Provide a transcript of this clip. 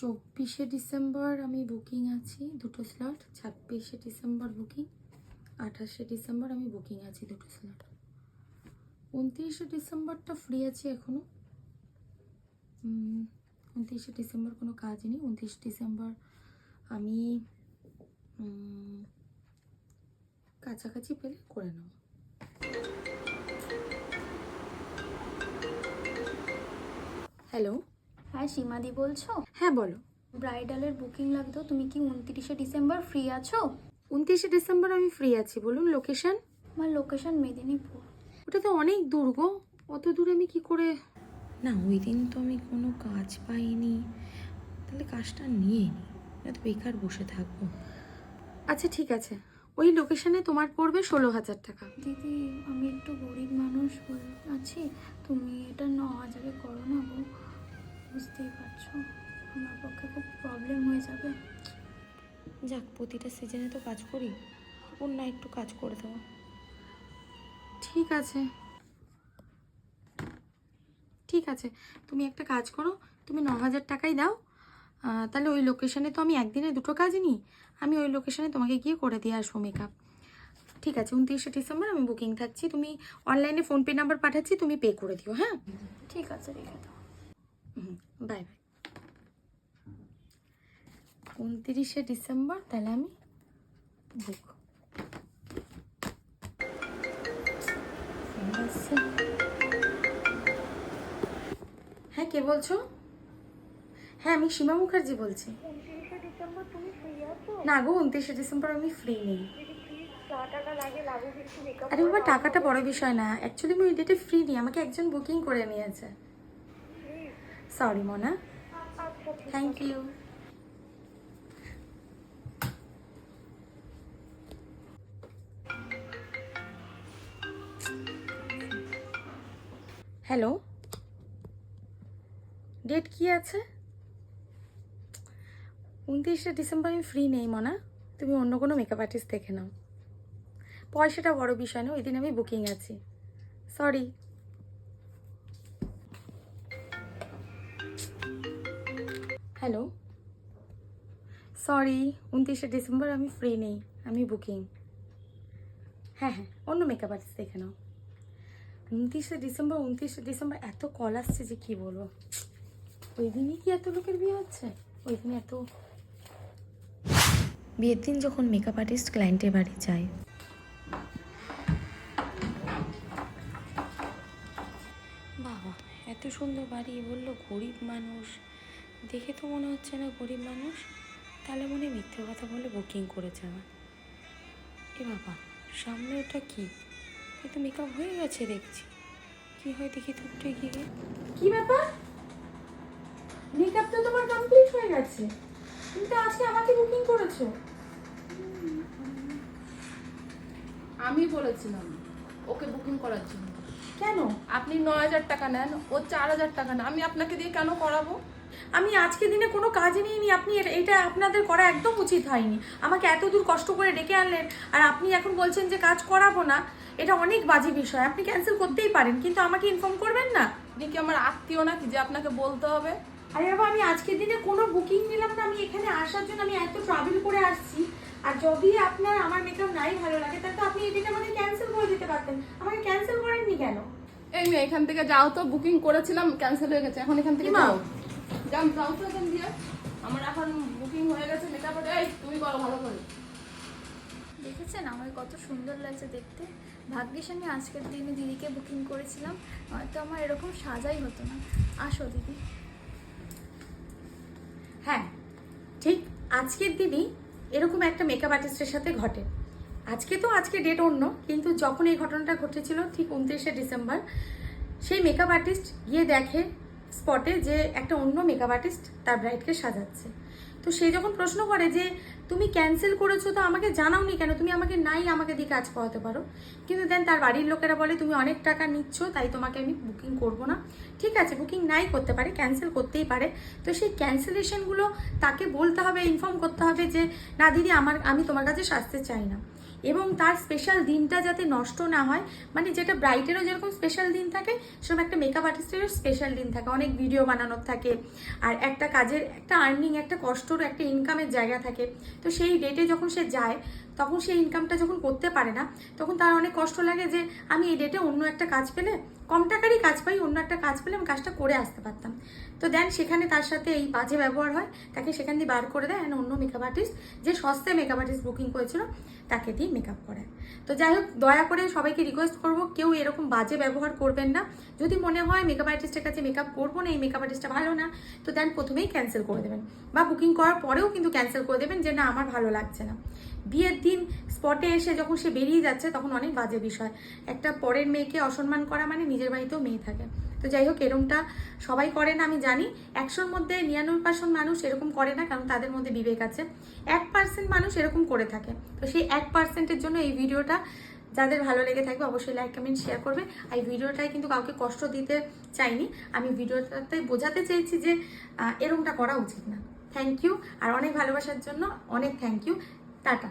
চব্বিশে ডিসেম্বর আমি বুকিং আছি, দুটো স্লট ছাব্বিশে ডিসেম্বর বুকিং, আঠাশে ডিসেম্বর আমি বুকিং আছি দুটো স্লট উনত্রিশে ডিসেম্বরটা ফ্রি আছি এখনও উনত্রিশে ডিসেম্বর কোনো কাজ নেই। উনত্রিশ ডিসেম্বর আমি কাছাকাছি পেলে করে নেব। হ্যালো? হ্যাঁ সীমাদি বলছো? হ্যাঁ বলো। ব্রাইডালের বুকিং লাগতো তুমি কি উনত্রিশে ডিসেম্বর ফ্রি আছো? উনত্রিশে ডিসেম্বর আমি ফ্রি আছি বলুন লোকেশন আমার লোকেশন মেদিনীপুর। ওটা তো অনেক দূর গো। অত দূরে আমি কি করে না ওই দিন তো আমি কোনো কাজ পাইনি। তাহলে কাজটা নিয়ে নিই না তো বেকার বসে থাকব। আচ্ছা ঠিক আছে। ওই লোকেশনে তোমার পড়বে ষোলো হাজার টাকা। দিদি আমি একটু গরিব মানুষ আছি। তুমি এটা ন হাজারে বুঝতেই পারছ? আমার পক্ষে খুব প্রবলেম হয়ে যাবে। যাক প্রতিটা সিজনে তো কাজ করি। অন্য একটু কাজ করে দেবো। ঠিক আছে। ঠিক আছে। তুমি একটা কাজ করো তুমি ন হাজার টাকাই দাও। তাহলে ওই লোকেশানে তো আমি একদিনে দুটো কাজ নিই আমি ওই লোকেশানে তোমাকে গিয়ে করে দিয়ে আসব মেকআপ ঠিক আছে উনত্রিশে ডিসেম্বর আমি বুকিং থাকছি। তুমি অনলাইনে ফোনপে নাম্বার পাঠাচ্ছি তুমি পে করে দিও হ্যাঁ? ঠিক আছে রেখে দাও। By bye. উনত্রিশে ডিসেম্বর তাহলে আমি বুক হ্যাঁ কে বলছো? হ্যাঁ আমি সীমা মুখার্জি বলছি। না গো উনত্রিশে ডিসেম্বর আমি ফ্রি নেই। আরে বাবা টাকাটা বড় বিষয় না। অ্যাকচুয়ালি আমি ওই ডেটে ফ্রি নেই। আমাকে একজন বুকিং করে নিয়েছে। Sorry Mona thank you hello date কি আছে? উনত্রিশে ডিসেম্বর আমি ফ্রি নেই মনা তুমি অন্য কোনো মেকআপ আর্টিস্ট দেখে নাও। পয়সাটা বড় বিষয় না, ওই দিন আমি বুকিং আছি। সরি হ্যালো সরি উনত্রিশে ডিসেম্বর আমি ফ্রি নেই, আমি বুকিং হ্যাঁ হ্যাঁ অন্য মেকআপ আর্টিস্ট দেখে নাও। উনত্রিশে ডিসেম্বর উনত্রিশে ডিসেম্বর, এত কল আসছে যে কি বলব? ওই দিনই কি এত লোকের বিয়ে হচ্ছে? ওই দিনে এত বিয়ের দিন যখন মেকআপ আর্টিস্ট ক্লায়েন্টের বাড়ি যায়। বাবা, এত সুন্দর বাড়ি, বলল গরিব মানুষ। দেখে তো মনে হচ্ছে না গরিব মানুষ। তাহলে মনে হয় মিথ্যে কথা বলে বুকিং করেছে আমার। এ বাবা সামনে ওটা কি? হয়তো মেকআপ হয়ে গেছে দেখছি। কি হয় দেখি তো একটু এগিয়ে গিয়ে। কি ব্যাপার? মেকআপ তো তোমার কমপ্লিট হয়ে গেছে। তুমি তো আজকে আমাকে বুকিং করেছ। আমি বলেছিলাম ওকে বুকিং করার জন্য। কেন? আপনি ন হাজার টাকা নেন ও চার হাজার টাকা নেন আমি আপনাকে দিয়ে কেন করাবো? আমি আজকে দিনে কোনো কাজ নিইনি। আপনি এটা আপনাদের করা একদম উচিত হয়নি। আমাকে এত দূর কষ্ট করে ডেকে আনলেন আর আপনি এখন বলছেন যে কাজ করাবো না এটা অনেক বাজে বিষয়। আপনি ক্যান্সেল করতেই পারেন কিন্তু আমাকে ইনফর্ম করবেন না? আপনি কি আমার আত্মীয় নাকি যে আপনাকে বলতে হবে। আরে বাবা আমি আজকের দিনে কোনো বুকিং নিলাম না। আমি এখানে আসার জন্য আমি এত ট্রাভেল করে আসছি। আর যদি আপনার আমার মেকআপ নাই ভালো লাগে তাহলে তো আপনি দিনে আমাকে ক্যান্সেল করে দিতে পারতেন। আমাকে ক্যান্সেল করেননি কেন? এই মেয়ে এখান থেকে যাও তো বুকিং করেছিলাম ক্যান্সেল হয়ে গেছে। এখন এখান থেকে? যাও। যাও যাও তো এখান দিয়ে। আমার এখন বুকিং হয়ে গেছে মেকআপ এই তুমি করো ভালো করে। দেখেছেন আমার কত সুন্দর লাগছে দেখতে। ভাগ্যিস আমি আজকের দিনে দিদিকে বুকিং করেছিলাম। হয়তো আমার এরকম সাজাই হতো না। আসো দিদি। হ্যাঁ ঠিক আজকের দিনই এরকম একটা মেকআপ আর্টিস্টের সাথে ঘটে। আজকে তো, আজকে ডেট অন্য, কিন্তু যখন এই ঘটনাটা ঘটেছিল ঠিক উনত্রিশে ডিসেম্বর, সেই মেকআপ আর্টিস্ট গিয়ে দেখে স্পটে যে একটা অন্য মেকআপ আর্টিস্ট তার ব্রাইডকে সাজাচ্ছে। তো সে যখন প্রশ্ন করে যে, তুমি ক্যান্সেল করেছ তো আমাকে জানাওনি কেন? তুমি আমাকে নাই আমাকে দিয়ে কাজ করাতে পারো। কিন্তু দেন তার বাড়ির লোকেরা বলে, তুমি অনেক টাকা নিচ্ছ, তাই তোমাকে আমি বুকিং করব না। ঠিক আছে বুকিং নাই করতে পারে ক্যান্সেল করতেই পারে। তো সেই ক্যান্সেলেশনগুলো তাকে বলতে হবে ইনফর্ম করতে হবে যে, না দিদি, আমার, আমি তোমার কাছে সাজতে চাই না। এবং তার স্পেশাল দিনটা যাতে নষ্ট না হয় মানে যেটা ব্রাইটেরও যেরকম স্পেশাল দিন থাকে, সেরকম একটা মেকআপ আর্টিস্টেরও স্পেশাল দিন থাকে। অনেক ভিডিও বানানোর থাকে, আর একটা কাজের, একটা আর্নিং একটা কষ্টর একটা ইনকামের জায়গা থাকে। তো সেই ডেটে যখন সে যায় তখন সেই ইনকামটা যখন করতে পারে না, তখন তার অনেক কষ্ট লাগে যে, আমি এই ডেটে অন্য একটা কাজ পেলে, কম টাকারই কাজ পাই, অন্য একটা কাজ পেলে আমি কাজটা করে আসতে পারতাম। তো দেন সেখানে তার সাথে এই বাজে ব্যবহার হয়, তাকে সেখান দিয়ে বার করে দেয়। অ্যান্ড অন্য মেকআপ আর্টিস্ট যে সস্তায় মেকআপ আর্টিস্ট বুকিং করেছিল, তাকে দিয়ে মেকআপ করায় তো যাই হোক, দয়া করে সবাইকে রিকোয়েস্ট করব, কেউ এরকম বাজে ব্যবহার করবেন না। যদি মনে হয় মেকআপ আর্টিস্টের কাছে মেকআপ করব না, এই মেকআপ আর্টিস্টটা ভালো না, তো দেন প্রথমেই ক্যান্সেল করে দেবেন। বা বুকিং করার পরেও কিন্তু ক্যান্সেল করে দেবেন যে, না, আমার ভালো লাগছে না। বিয়ের দিন স্পটে এসে যখন সে বেরিয়ে যাচ্ছে তখন অনেক বাজে বিষয়। একটা পরের মেয়েকে অসম্মান করা মানে নিজের বাড়িতেও মেয়ে থাকে। তো যাই হোক এরকমটা সবাই করে না আমি জানি। একশোর মধ্যে নিরানব্বই পার্সেন্ট মানুষ এরকম করে না কারণ তাদের মধ্যে বিবেক আছে। এক পার্সেন্ট মানুষ এরকম করে থাকে। তো সেই এক পার্সেন্টের জন্য এই ভিডিওটা যাদের ভালো লেগে থাকবে অবশ্যই লাইক কমেন্ট শেয়ার করবে। আর এই ভিডিওটাই কিন্তু কাউকে কষ্ট দিতে চাইনি। আমি ভিডিওটাতে বোঝাতে চেয়েছি যে আহ, এরকমটা করা উচিত না। থ্যাংক ইউ আর অনেক ভালোবাসার জন্য অনেক থ্যাংক ইউ टाटा।